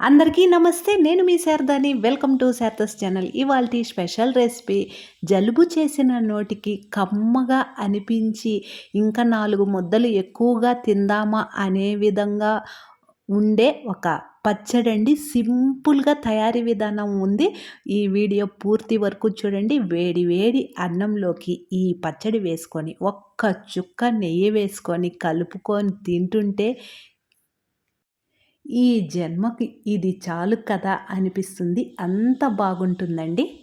అందరికీ నమస్తే నేను మీ శారదాని. Welcome to Sharada's channel. ఇవాళ స్పెషల్ రెసిపీ జలుబు చేసిన నోటికి కమ్మగా అనిపించి ఇంకా నాలుగు ముద్దలు ఎక్కువగా తిందామా అనే విధంగా ఉండే ఒక పచ్చడండి సింపుల్గా తయారీ విధానం ఉంది. ఈ వీడియో పూర్తి వరకు చూడండి. వేడి వేడి అన్నంలోకి ఈ పచ్చడి వేసుకొని ఒక్క చుక్క నెయ్యి వేసుకొని కలుపుకొని తింటుంటే ఈ జన్మకి ఇది చాలు కదా అనిపిస్తుంది. అంత బాగుంటుందండి.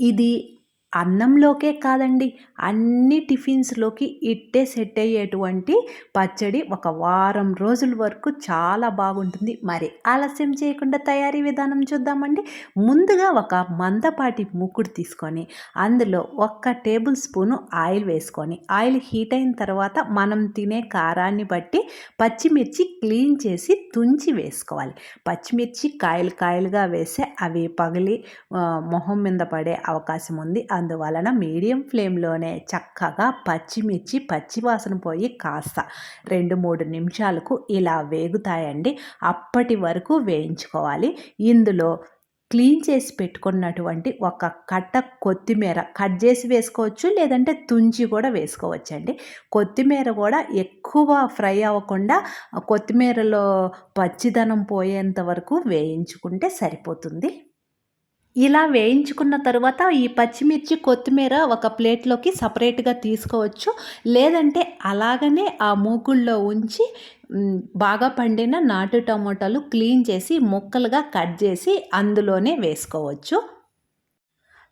ఇది అన్నంలోకే కాదండి అన్ని టిఫిన్స్లోకి ఇట్టే సెట్ అయ్యేటువంటి పచ్చడి ఒక వారం రోజుల వరకు చాలా బాగుంటుంది. మరి ఆలస్యం చేయకుండా తయారీ విధానం చూద్దామండి. ముందుగా ఒక మందపాటి ముక్కుడు తీసుకొని అందులో ఒక్క టేబుల్ స్పూను ఆయిల్ వేసుకొని ఆయిల్ హీట్ అయిన తర్వాత మనం తినే కారాన్ని బట్టి పచ్చిమిర్చి క్లీన్ చేసి తుంచి వేసుకోవాలి. పచ్చిమిర్చి కాయలు కాయలుగా వేస్తే అవి పగిలి మొహం మీద పడే అవకాశం ఉంది. అందువలన మీడియం ఫ్లేమ్లోనే చక్కగా పచ్చిమిర్చి పచ్చివాసన పోయి కాస్త రెండు మూడు నిమిషాలకు ఇలా వేగుతాయండి. అప్పటి వరకు వేయించుకోవాలి. ఇందులో క్లీన్ చేసి పెట్టుకున్నటువంటి ఒక కట్ట కొత్తిమీర కట్ చేసి వేసుకోవచ్చు లేదంటే తుంచి కూడా వేసుకోవచ్చు అండి కొత్తిమీర కూడా ఎక్కువ ఫ్రై అవ్వకుండా కొత్తిమీరలో పచ్చిదనం పోయేంత వరకు వేయించుకుంటే సరిపోతుంది. ఇలా వేయించుకున్న తర్వాత ఈ పచ్చిమిర్చి కొత్తిమీర ఒక ప్లేట్లోకి సపరేట్గా తీసుకోవచ్చు. లేదంటే అలాగనే ఆ మూకుల్లో ఉంచి బాగా పండిన నాటు టమోటాలు క్లీన్ చేసి ముక్కలుగా కట్ చేసి అందులోనే వేసుకోవచ్చు.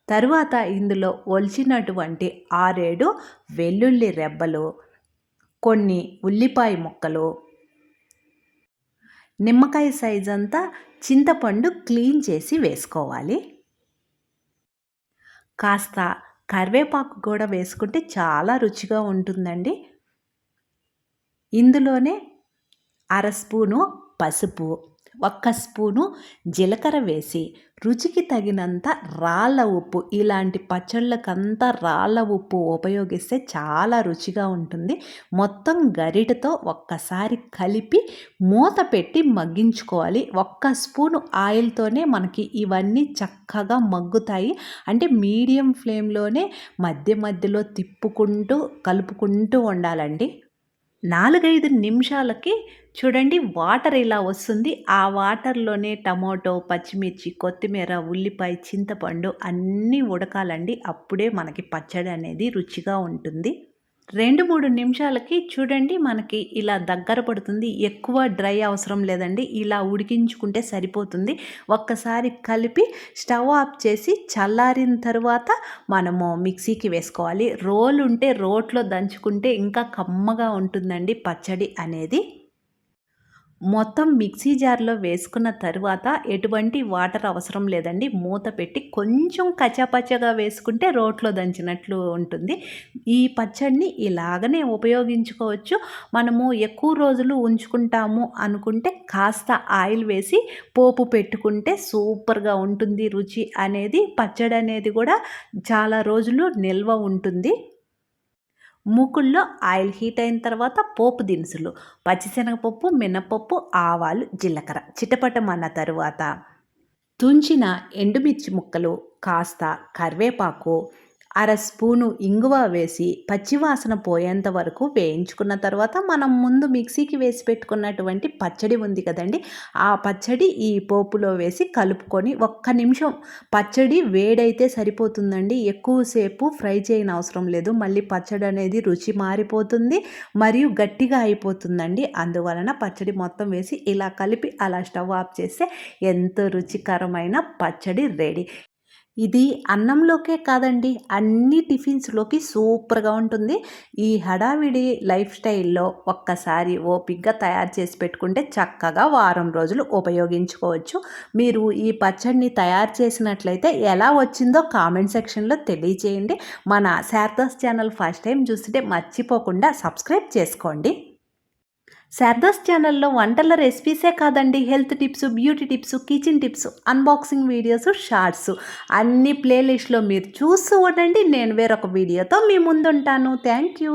తరువాత ఇందులో ఒలిచినటువంటి ఆరేడు వెల్లుల్లి రెబ్బలు కొన్ని ఉల్లిపాయ ముక్కలు నిమ్మకాయ సైజ్ అంతా చింతపండు క్లీన్ చేసి వేసుకోవాలి. కాస్త కరివేపాకు కూడా వేసుకుంటే చాలా రుచిగా ఉంటుందండి. ఇందులోనే అర స్పూను పసుపు ఒక్క స్పూను జీలకర్ర వేసి రుచికి తగినంత రాళ్ళ ఉప్పు ఇలాంటి పచ్చళ్ళకంతా రాళ్ళ ఉప్పు ఉపయోగిస్తే చాలా రుచిగా ఉంటుంది. మొత్తం గరిటతో ఒక్కసారి కలిపి మూత పెట్టి మగ్గించుకోవాలి. ఒక్క స్పూను ఆయిల్తోనే మనకి ఇవన్నీ చక్కగా మగ్గుతాయి. అంటే మీడియం ఫ్లేమ్లోనే మధ్య మధ్యలో తిప్పుకుంటూ కలుపుకుంటూ ఉండాలండి. నాలుగైదు నిమిషాలకి చూడండి వాటర్ ఇలా వస్తుంది. ఆ వాటర్లోనే టమోటో పచ్చిమిర్చి కొత్తిమీర ఉల్లిపాయ చింతపండు అన్నీ ఉడకాలండి. అప్పుడే మనకి పచ్చడి అనేది రుచిగా ఉంటుంది. రెండు మూడు నిమిషాలకి చూడండి మనకి ఇలా దగ్గర పడుతుంది. ఎక్కువ డ్రై అవసరం లేదండి. ఇలా ఉడికించుకుంటే సరిపోతుంది. ఒక్కసారి కలిపి స్టవ్ ఆఫ్ చేసి చల్లారిన తర్వాత మనము మిక్సీకి వేసుకోవాలి. రోల్ ఉంటే రోట్లో దంచుకుంటే ఇంకా కమ్మగా ఉంటుందండి పచ్చడి అనేది. మొత్తం మిక్సీ జార్లో వేసుకున్న తరువాత ఎటువంటి వాటర్ అవసరం లేదండి. మూత పెట్టి కొంచెం కచ్చాపచ్చగా వేసుకుంటే రోట్లో దంచినట్లు ఉంటుంది. ఈ పచ్చడిని ఇలాగనే ఉపయోగించుకోవచ్చు. మనము ఎక్కువ రోజులు ఉంచుకుంటాము అనుకుంటే కాస్త ఆయిల్ వేసి పోపు పెట్టుకుంటే సూపర్గా ఉంటుంది రుచి అనేది. పచ్చడి అనేది కూడా చాలా రోజులు నిల్వ ఉంటుంది. మూకుల్లో ఆయిల్ హీట్ అయిన తర్వాత పోపు దినుసులు పచ్చిశనగపప్పు మినపప్పు ఆవాలు జీలకర్ర. చిటపటమన్న తరువాత తుంచిన ఎండుమిర్చి ముక్కలు కాస్త కరివేపాకు అర స్పూను ఇంగువ వేసి పచ్చివాసన పోయేంత వరకు వేయించుకున్న తర్వాత మనం ముందు మిక్సీకి వేసి పెట్టుకున్నటువంటి పచ్చడి ఉంది కదండి ఆ పచ్చడి ఈ పోపులో వేసి కలుపుకొని ఒక్క నిమిషం పచ్చడి వేడైతే సరిపోతుందండి. ఎక్కువసేపు ఫ్రై చేయని అవసరం లేదు. మళ్ళీ పచ్చడి అనేది రుచి మారిపోతుంది మరియు గట్టిగా అయిపోతుందండి. అందువలన పచ్చడి మొత్తం వేసి ఇలా కలిపి అలా స్టవ్ ఆఫ్ చేస్తే ఎంతో రుచికరమైన పచ్చడి రెడీ. ఇది అన్నంలోకే కాదండి అన్ని టిఫిన్స్లోకి సూపర్గా ఉంటుంది. ఈ హడావిడి లైఫ్ స్టైల్లో ఒక్కసారి ఓపిక్గా తయారు చేసి పెట్టుకుంటే చక్కగా వారం రోజులు ఉపయోగించుకోవచ్చు. మీరు ఈ పచ్చడిని తయారు చేసినట్లయితే ఎలా వచ్చిందో కామెంట్ సెక్షన్లో తెలియచేయండి మన శారదాస్ ఛానల్ ఫస్ట్ టైం చూస్తుంటే మర్చిపోకుండా సబ్స్క్రైబ్ చేసుకోండి. శారదాస్ ఛానల్లో వంటల రెసిపీసే కాదండి. Health tips beauty tips kitchen tips unboxing videos shorts అన్ని ప్లేలిస్ట్లో మీరు చూస్తూ ఉండండి నేను వేరొక వీడియోతో మీ ముందుంటాను. Thank you